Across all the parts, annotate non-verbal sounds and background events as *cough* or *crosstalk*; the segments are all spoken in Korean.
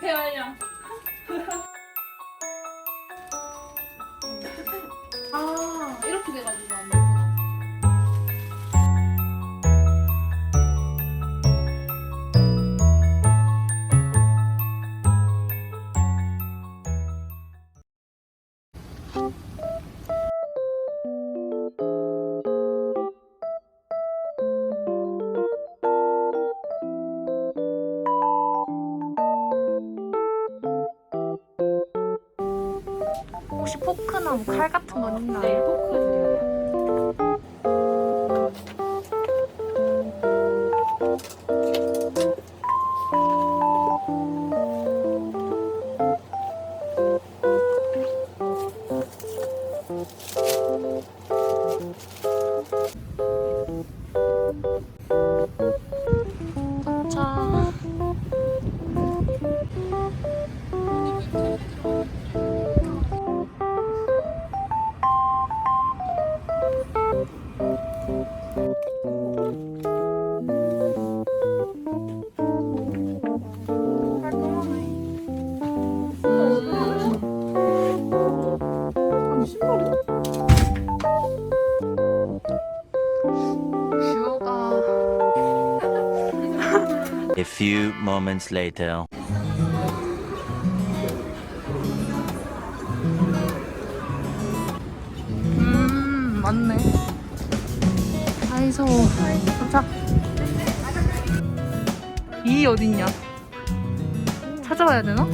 폐활량. 아 이렇게 돼가지고 혹시 포크나 뭐 칼 같은 건 있나요? 네, 포크 A few moments later. 음 맞네 아이소 도착 이 어딨냐 찾아봐야 되나?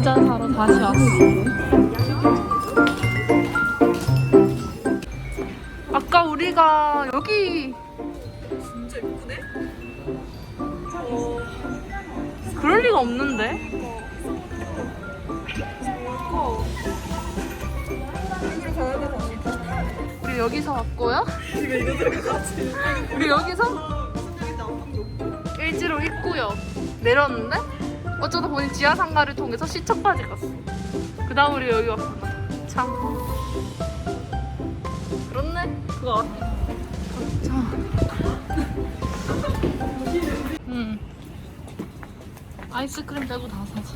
진짜 사러 다시 왔어. 아까 우리가 여기 진짜 예쁘네? 그럴 리가 없는데? 우리 여기서 왔고요. 우리 여기서? 일지로 있고요. 내렸는데 어쩌다 보니 지하 상가를 통해서 시청까지 갔어. 그 다음 우리 여기 왔구나. 참. 그렇네. 그거. 자. 응. 아이스크림 빼고 다 사자.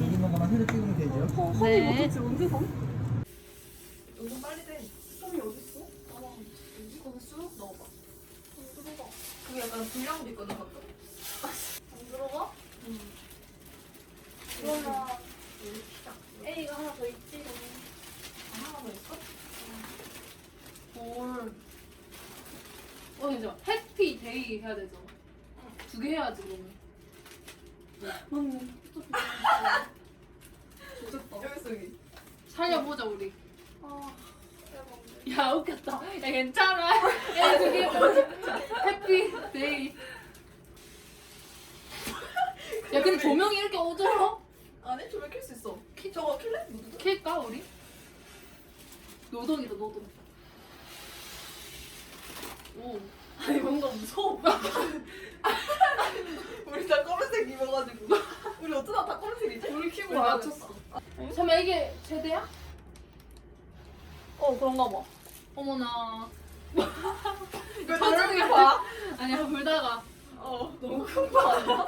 여기 넘어가 회를 찍으면 되죠. 네. 그게 약간 불량도 있거든 가끔. 안 들어가? 응. 그러면 A가 하나 더 있지? 아, 하나 더 있어? 헐. 어 이제 해피 데이 해야 되죠. 두 개 해야지 그러면. 맞네. 좋겠다. 여기 있어 여기. 살려보자 우리. 야 웃겼다. 야 괜찮아. 야 그게 뭐지? 해피 데이. 야 근데 조명이 이렇게 어두워? 안에 조명 켤수 있어. 키 저거 킬래? 누구? 킬까 우리? 노동이다 노동. 오. 아니 뭔가 무서워. *laughs* 우리 다 검은색 입어가지고. 우리 어쩌다 다 검은색이지? 우리 키고 맞췄어. 잠깐 이게 최대야? 어 그런가 봐. 어머나. 터지는 게 봐. 아니야 불다가. 어 너무 큰 거 아니야?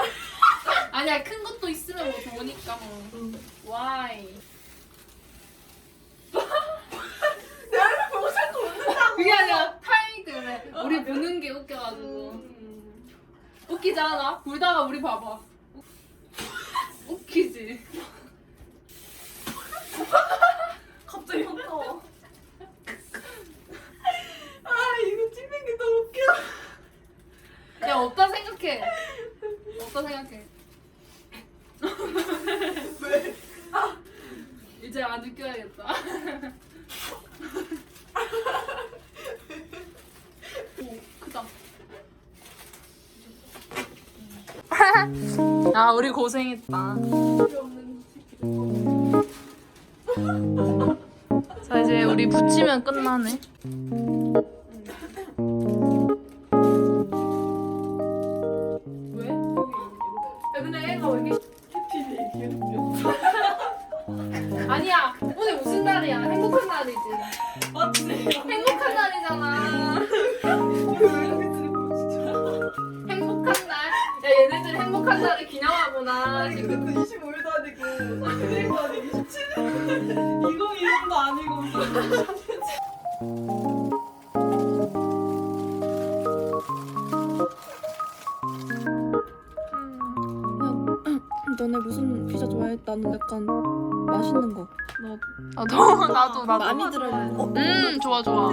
아니야 큰 것도 있으면 뭐 좋으니까 뭐. 와이. *laughs* 내가 보고 자꾸 웃는다고. 그게 아니라 타이밍 때문에 우리 보는 게 웃겨가지고. 음. 웃기지 않아? 불다가 우리 봐봐. 웃기지? 야 오빠 생각해. 오빠 생각해. 왜? 이제 안 웃겨야겠다. 오 크다. 아 우리 고생했다. 자 이제 우리 붙이면 끝나네. 날이지 맞지? 행복한 날이잖아 행복한 날. 야 얘네들 행복한 날을 기념하구나. 아니 근데 그 25일도 아니고 31일도 아니고 27일 2021도 아니고 *clears throat* 너네 무슨 피자 좋아해? 나는 약간 맛있는 거. 나도. 아, 너, 나도, 나도. 많이 들어있는 거. 음, 좋아, 좋아.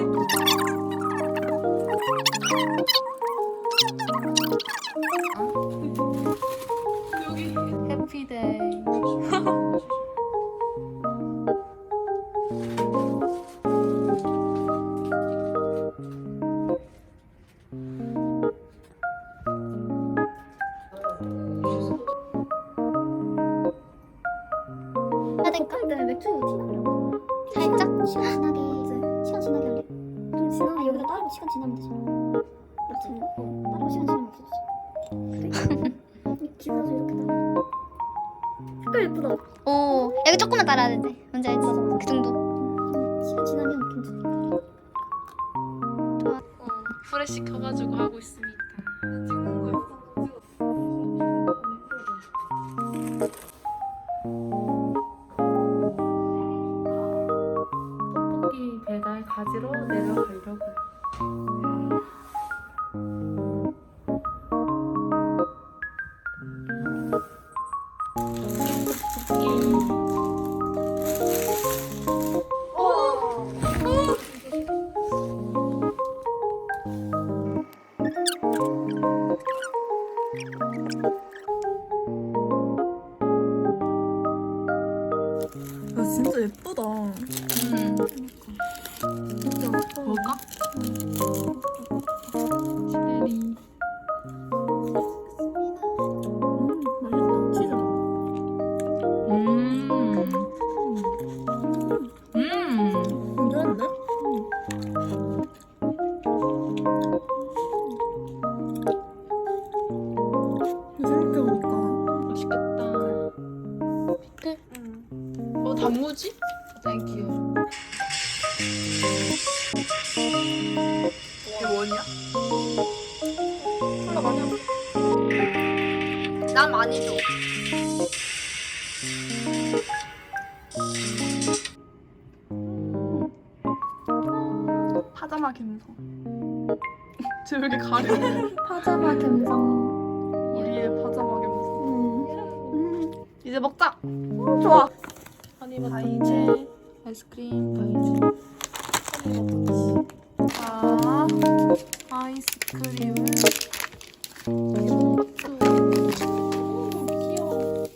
야, 될까? 근데 맥주 어디 살짝 시간 지나게 시간 지나게 할래? 좀 지나면 여기다 따르고 시간 지나면 되잖아. 맞지? 어, 따르고 시간 지나면 되지. 그래? 기사도 이렇게 따라. 색깔 예쁘다. 오 여기 조금만 따라야 된대 뭔지 알지? 그 정도 시간 지나면 괜찮아. 프레시 켜가지고 하고 있습 이게? 콜라 많이 안난 많이 줘. 파자마 감성. *laughs* 쟤 왜 이렇게 가려? *laughs* 파자마 감성. 우리의 파자마 감성. 음. 이제 먹자. 좋아. 바이제. 아이스크림 바이제. 아이스크림을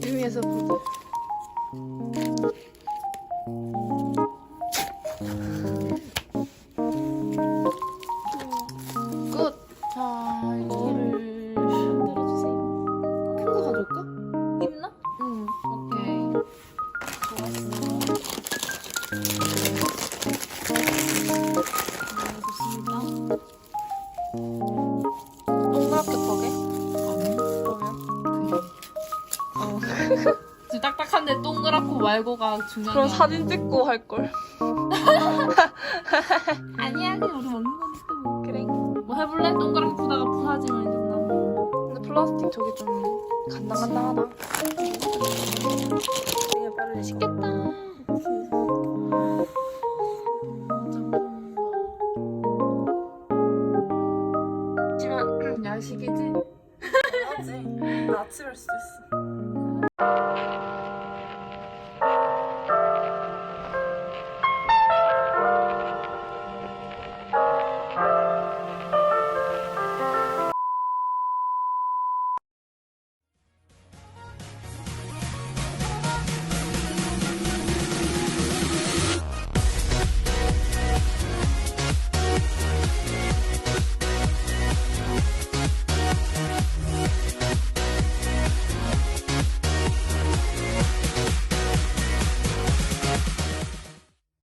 위에서 보자. 끝. 자, 이거를 만들어주세요. 큰 거 가져올까? 있나? 응. 오케이. 좋습니 말고가 중요한 그럼 게 사진 찍고 할 걸. *laughs* 아니야 그냥 우리 먹는 거니까 뭐 그래 뭐 해볼래? 동그랗게 푸다가 부사지면 이제 나뭐 근데 플라스틱 저기 좀 간당간당하다. 되게 빠르게 맛있겠다 하지만 *clears throat* 야식이지? 하지 나 아침 할 수도 있어